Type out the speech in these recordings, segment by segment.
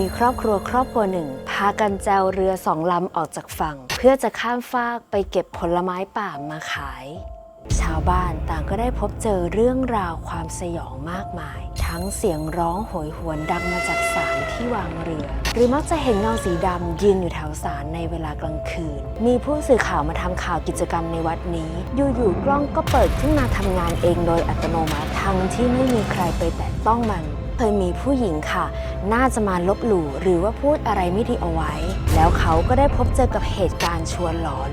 มีครอบครัวครอบครัวหนึ่ง พากันแจวเรือสองลำออกจากฝั่ง เพื่อจะข้ามฟากไปเก็บผลไม้ป่ามาขาย ชาวบ้านต่างก็ได้พบเจอเรื่องราวความสยองมากมาย ทั้งเสียงร้องโหยหวนดังมาจากศาลที่วางเรือ หรือมักจะเห็นเงาสีดำยืนอยู่แถวศาลในเวลากลางคืน มีผู้สื่อข่าวมาทำข่าวกิจกรรมในวัดนี้ อยู่ๆกล้องก็เปิดขึ้นมาทำงานเองโดยอัตโนมัติทั้งที่ไม่มีใครไปแตะต้องมัน เคยมีผู้หญิงค่ะ น่าจะมาลบหลู่หรือว่าพูดอะไรไม่ดีเอาไว้ แล้วเขาก็ได้พบเจอกับเหตุการณ์ชวนหลอน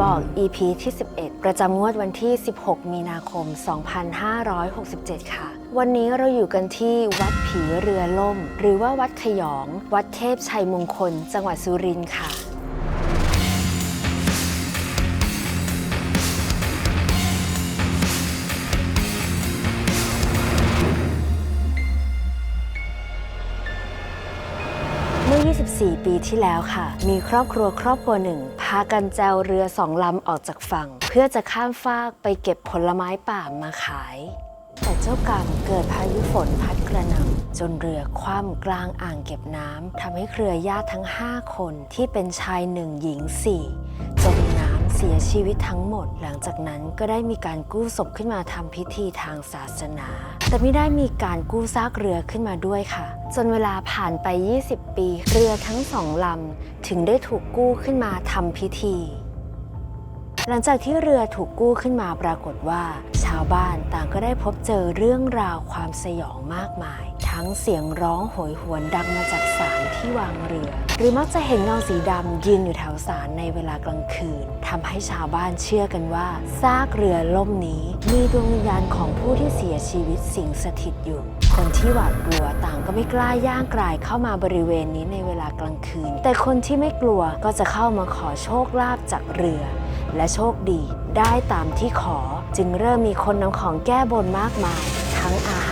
บอก EP ที่ 11 ประจำงวดวันที่ 16 มีนาคม 2567 ค่ะ วันนี้เราอยู่กันที่วัดผีเรือล่ม หรือว่าวัดขยอง วัดเทพชัยมงคล จังหวัดสุรินทร์ค่ะเมื่อ24 ปีที่แล้วค่ะ มีครอบครัวครอบครัวหนึ่งากันแจวเรือสองลำออกจากฝั่ง เพื่อจะข้ามฟากไปเก็บผลไม้ป่ามาขาย แต่เจ้ากรรมเกิดพายุฝนพัดกระหน่ำจนเรือคว่ำกลางอ่างเก็บน้ำทำให้เครือญาติทั้ง 5 คนที่เป็นชายหนึ่งหญิงสี่จมน้ำเสียชีวิตทั้งหมด หลังจากนั้นก็ได้มีการกู้ศพขึ้นมาทำพิธีทางศาสนา แต่ไม่ได้มีการกู้ซากเรือขึ้นมาด้วยค่ะ จนเวลาผ่านไป 20 ปี เรือทั้งสองลำถึงได้ถูกกู้ขึ้นมาทำพิธี หลังจากที่เรือถูกกู้ขึ้นมาปรากฏว่า ชาวบ้านต่างก็ได้พบเจอเรื่องราวความสยองมากมาย ทั้งเสียงร้องโหยหวนดังมาจากศาลที่วางเรือ หรือมักจะเห็นเงาสีดำยืนอยู่แถวศาลในเวลากลางคืนทำให้ชาวบ้านเชื่อกันว่า ซากเรือล่มนี้ มีดวงวิญญาณของผู้ที่เสียชีวิตสิงสถิตอยู่ คนที่หวาดกลัวต่างก็ไม่กล้าย่างกรายเข้ามาบริเวณนี้ในเวลากลางคืน แต่คนที่ไม่กลัวก็จะเข้ามาขอโชคลาภจากเรือ และโชคดีได้ตามที่ขอ จึงเริ่มมีคนนำของแก้บนมากมาย ทั้งอาหาร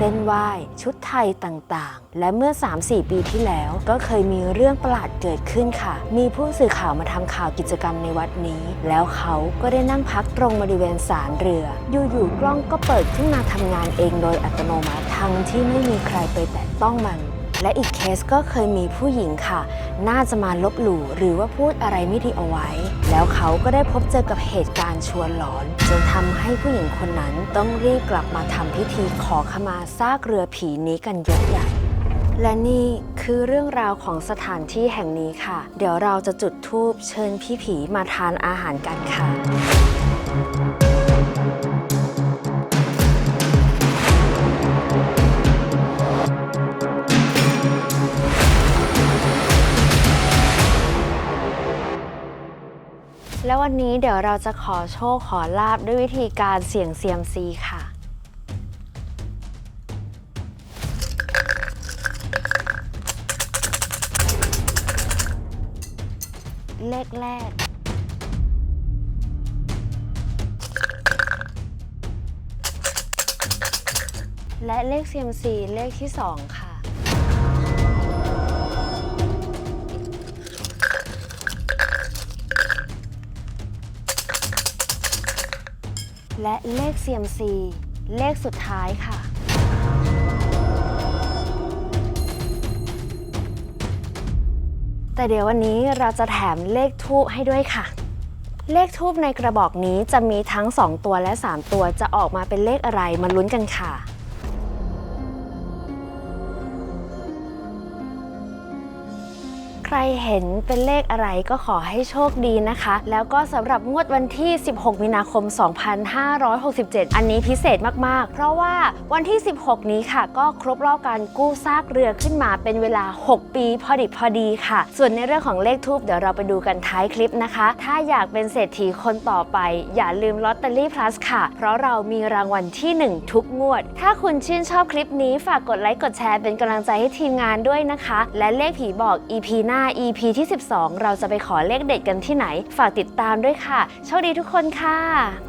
เส้นไหว้ ชุดไทยต่างๆ และเมื่อ 3-4 ปีที่แล้ว ก็เคยมีเรื่องประหลาดเกิดขึ้นค่ะ มีผู้สื่อข่าวมาทำข่าวกิจกรรมในวัดนี้ แล้วเขาก็ได้นั่งพักตรงบริเวณศาลเรือ อยู่ๆกล้องก็เปิดขึ้นมาทำงานเองโดยอัตโนมัติทั้งที่ไม่มีใครไปแตะต้องมัน และอีกเคสก็เคยมีผู้หญิงค่ะ น่าจะมาลบหลู่หรือว่าพูดอะไรไม่ดีเอาไว้ แล้วเขาก็ได้พบเจอกับเหตุการณ์ชวนหลอน จนทำให้ผู้หญิงคนนั้นต้องรีบกลับมาทำพิธีขอขมาซากเรือผีนี้กันยกใหญ่และนี่คือเรื่องราวของสถานที่แห่งนี้ค่ะ เดี๋ยวเราจะจุดธูปเชิญพี่ผีมาทานอาหารกันค่ะ แล้ววันนี้เดี๋ยวเราจะขอโชคขอลาบด้วยวิธีการเสี่ยงเซียมซีค่ะ เลขแรก และเลขเซียมซีเลขที่2ค่ะ และเลข CMC เลขสุดท้ายค่ะ แต่เดี๋ยววันนี้เราจะแถมเลขทูบให้ด้วยค่ะ เลขทูบในกระบอกนี้จะมีทั้ง 2 ตัวและ 3 ตัวจะออกมาเป็นเลขอะไรมาลุ้นกันค่ะ ใครเห็นเป็นเลขอะไรก็ขอให้โชคดีนะคะ แล้วก็สำหรับงวดวันที่ 16 มีนาคม 2567 อันนี้พิเศษมากๆ เพราะว่าวันที่ 16 นี้ค่ะ ก็ครบรอบการกู้ซากเรือขึ้นมาเป็นเวลา 6 ปีพอดิบพอดีค่ะ ส่วนในเรื่องของเลขทูบเดี๋ยวเราไปดูกันท้ายคลิปนะคะ ถ้าอยากเป็นเศรษฐีคนต่อไป อย่าลืมลอตเตอรี่พลัสค่ะ เพราะเรามีรางวัลที่ 1 ทุกงวด ถ้าคุณชื่นชอบคลิปนี้ฝากกดไลค์กดแชร์เป็นกำลังใจให้ทีมงานด้วยนะคะ และเลขผีบอก EP หน้าน้า EP ที่ 12 เราจะไปขอเลขเด็ดกันที่ไหน ฝากติดตามด้วยค่ะ โชคดีทุกคนค่ะ